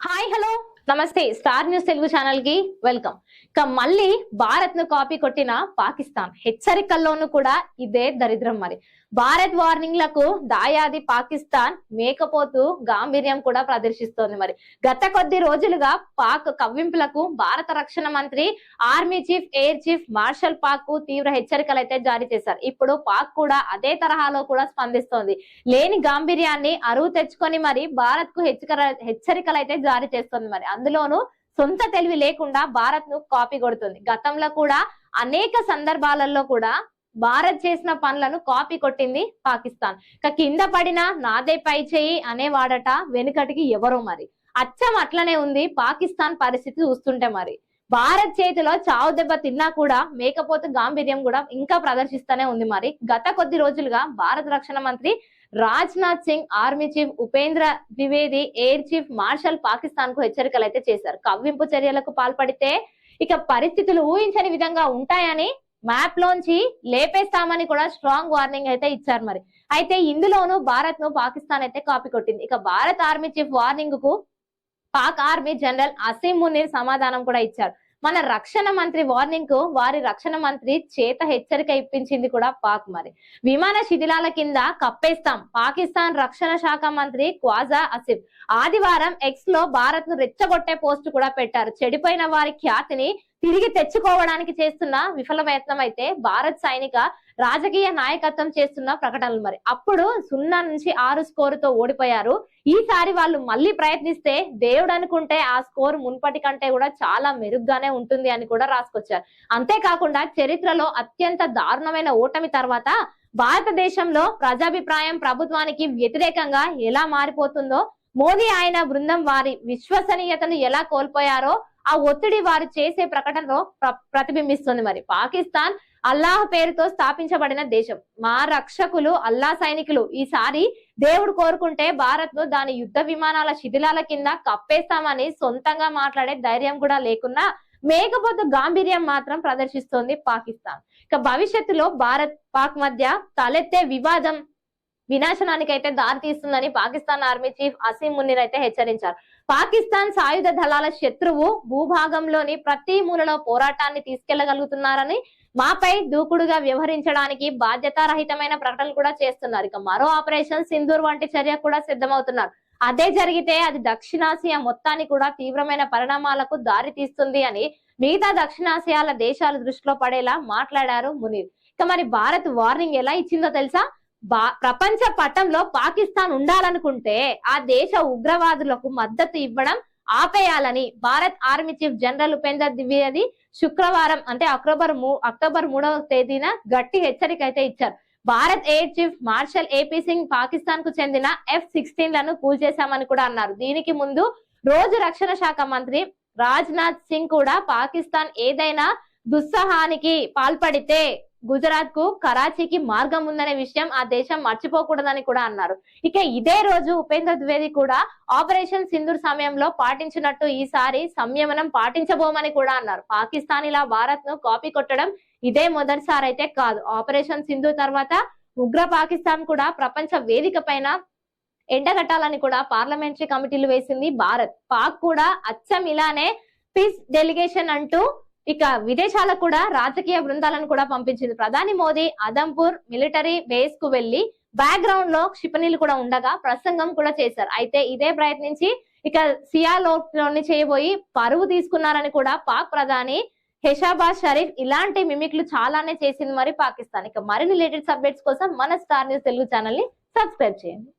Hi hello namaste Star News Telugu ఛానల్కి welcome. ఇక మళ్ళీ భారత్ను కాపీ కొట్టిన పాకిస్తాన్. హెచ్చరికల్లోనూ కూడా ఇదే దరిద్రం మరి. భారత్ వార్నింగ్లకు దాయాది పాకిస్తాన్ మేకపోతూ గాంభీర్యం కూడా ప్రదర్శిస్తోంది మరి. గత కొద్ది రోజులుగా పాక్ కవ్వింపులకు భారత రక్షణ మంత్రి army chief air chief marshal పాక్కు తీవ్ర హెచ్చరికలు అయితే జారీ చేశారు. ఇప్పుడు పాక్ కూడా అదే తరహాలో కూడా స్పందిస్తోంది. లేని గాంభీర్యాన్ని అరువు తెచ్చుకొని మరి భారత్కు హెచ్చరికలు అయితే జారీ చేస్తుంది మరి. అందులోనూ సొంత తెలివి లేకుండా భారత్ను కాపీ కొడుతుంది. గతంలో కూడా అనేక సందర్భాలలో కూడా భారత్ చేసిన పనులను కాపీ కొట్టింది పాకిస్తాన్. ఇక కింద పడిన నాదే పై చేయి అనేవాడట వెనుకటికి ఎవరో మరి. అచ్చం అట్లనే ఉంది పాకిస్తాన్ పరిస్థితి చూస్తుంటే మరి. భారత్ చేతిలో చావు దెబ్బ తిన్నా కూడా మేకపోతు గాంభీర్యం కూడా ఇంకా ప్రదర్శిస్తూనే ఉంది మరి. గత కొద్ది రోజులుగా భారత రక్షణ మంత్రి Rajnath Singh army chief Upendra Dwivedi air chief marshal పాకిస్తాన్కు హెచ్చరికలు అయితే చేశారు. కవ్వింపు చర్యలకు పాల్పడితే ఇక పరిస్థితులు ఊహించని విధంగా ఉంటాయని మ్యాప్ లోంచి లేపేస్తామని కూడా స్ట్రాంగ్ వార్నింగ్ అయితే ఇచ్చారు మరి. అయితే ఇందులోనూ భారత్ను పాకిస్తాన్ అయితే కాపీ కొట్టింది. ఇక భారత్ ఆర్మీ చీఫ్ వార్నింగ్కు పాక్ ఆర్మీ జనరల్ అసీం మునీర్ సమాధానం కూడా ఇచ్చారు. మన రక్షణ మంత్రి వార్నింగ్కు వారి రక్షణ మంత్రి చేత హెచ్చరిక ఇప్పించింది కూడా పాక్ మరి. విమాన శిథిలాల కింద కప్పేస్తాం. పాకిస్తాన్ రక్షణ శాఖ మంత్రి క్వాజా అసిఫ్ ఆదివారం ఎక్స్లో భారత్ను రెచ్చగొట్టే పోస్ట్ కూడా పెట్టారు. చెడిపోయిన వారి ఖ్యాతిని తిరిగి తెచ్చుకోవడానికి చేస్తున్న విఫల ప్రయత్నం అయితే భారత్ సైనిక రాజకీయ నాయకత్వం చేస్తున్న ప్రకటనలు మరి. అప్పుడు సున్నా నుంచి ఆరు స్కోరుతో ఓడిపోయారు. ఈసారి వాళ్ళు మళ్ళీ ప్రయత్నిస్తే దేవుడు అనుకుంటే ఆ స్కోర్ మున్పటి కంటే కూడా చాలా మెరుగ్గానే ఉంటుంది అని కూడా రాసుకొచ్చారు. అంతేకాకుండా చరిత్రలో అత్యంత దారుణమైన ఓటమి తర్వాత భారతదేశంలో ప్రజాభిప్రాయం ప్రభుత్వానికి వ్యతిరేకంగా ఎలా మారిపోతుందో మోదీ ఆయన బృందం వారి విశ్వసనీయతను ఎలా కోల్పోయారో ఆ ఒత్తిడి వారు చేసే ప్రకటనలో ప్ర- ప్రతిబింబిస్తుంది మరి. పాకిస్తాన్ అల్లాహ్ పేరుతో స్థాపించబడిన దేశం. మా రక్షకులు అల్లా సైనికులు ఈసారి దేవుడు కోరుకుంటే భారత్ను దాని యుద్ధ విమానాల శిథిలాల కింద కప్పేస్తామని సొంతంగా మాట్లాడే ధైర్యం కూడా లేకున్నా మేకపోతు గాంభీర్యం మాత్రం ప్రదర్శిస్తోంది పాకిస్తాన్. ఇక భవిష్యత్తులో భారత్ పాక్ మధ్య తలెత్తే వివాదం వినాశనానికైతే దారితీస్తుందని దారి తీస్తుందని పాకిస్తాన్ ఆర్మీ చీఫ్ అసీం మున్నీర్ అయితే హెచ్చరించారు. పాకిస్తాన్ సాయుధ దళాల శత్రువు భూభాగంలోని ప్రతి మూలలో పోరాటాన్ని తీసుకెళ్ళగలుగుతున్నారని మాపై దూకుడుగా వ్యవహరించడానికి బాధ్యతారహితమైన ప్రకటనలు కూడా చేస్తున్నారు. ఇక మరో ఆపరేషన్ సింధూర్ వంటి చర్య కూడా సిద్ధమవుతున్నారు. అదే జరిగితే అది దక్షిణాసియా మొత్తాన్ని కూడా తీవ్రమైన పరిణామాలకు దారి తీస్తుంది అని మిగతా దక్షిణాసియాల దేశాలు దృష్టిలో పడేలా మాట్లాడారు మునీర్ ఇక మరి భారత్ వార్నింగ్ ఎలా ఇచ్చిందో తెలుసా? ప్రపంచ పటంలో పాకిస్తాన్ ఉండాలనుకుంటే ఆ దేశ ఉగ్రవాదులకు మద్దతు ఇవ్వడం ఆపేయాలని Bharat army chief general Upender Dwivedi శుక్రవారం అంటే అక్టోబర్ మూ అక్టోబర్ మూడవ తేదీన గట్టి హెచ్చరిక అయితే ఇచ్చారు. Bharat air chief marshal AP Singh పాకిస్తాన్కు చెందిన ఎఫ్ సిక్స్టీన్లను కూల్చేశామని కూడా అన్నారు. దీనికి ముందు రోజు రక్షణ శాఖ మంత్రి రాజ్నాథ్ సింగ్ కూడా పాకిస్తాన్ ఏదైనా దుస్సహానికి పాల్పడితే గుజరాత్కు కరాచీకి మార్గం ఉందనే విషయం ఆ దేశం మర్చిపోకూడదని కూడా అన్నారు. ఇక ఇదే రోజు ఉపేంద్ర ద్వివేది కూడా ఆపరేషన్ సింధూర్ సమయంలో పాటించినట్టు ఈసారి సంయమనం పాటించబోమని కూడా అన్నారు. పాకిస్తాన్ ఇలా భారత్ను కాపీ కొట్టడం ఇదే మొదటిసారి అయితే కాదు. ఆపరేషన్ సింధూర్ తర్వాత ఉగ్ర పాకిస్తాన్ కూడా ప్రపంచ వేదిక పైన ఎండగట్టాలని కూడా పార్లమెంటరీ కమిటీలు వేసింది భారత్. పాక్ కూడా అచ్చం ఇలానే పీస్ డెలిగేషన్ అంటూ ఇక విదేశాలకు కూడా రాజకీయ బృందాలను కూడా పంపించింది ప్రధాని మోదీ. అదంపూర్ మిలిటరీ బేస్కు వెళ్ళి బ్యాక్గ్రౌండ్లో క్షిపణిలు కూడా ఉండగా ప్రసంగం కూడా చేశారు. అయితే ఇదే ప్రయత్నించి ఇక సియాలోని చేయబోయి పరువు తీసుకున్నారని కూడా పాక్ ప్రధాని హెషాబాద్ షరీఫ్ ఇలాంటి మిమిక్లు చాలానే చేసింది మరి పాకిస్తాన్. ఇక మరిన్ని లేటెస్ట్ అప్డేట్స్ కోసం మన స్టార్ న్యూస్ తెలుగు ఛానల్ని సబ్స్క్రైబ్ చేయండి.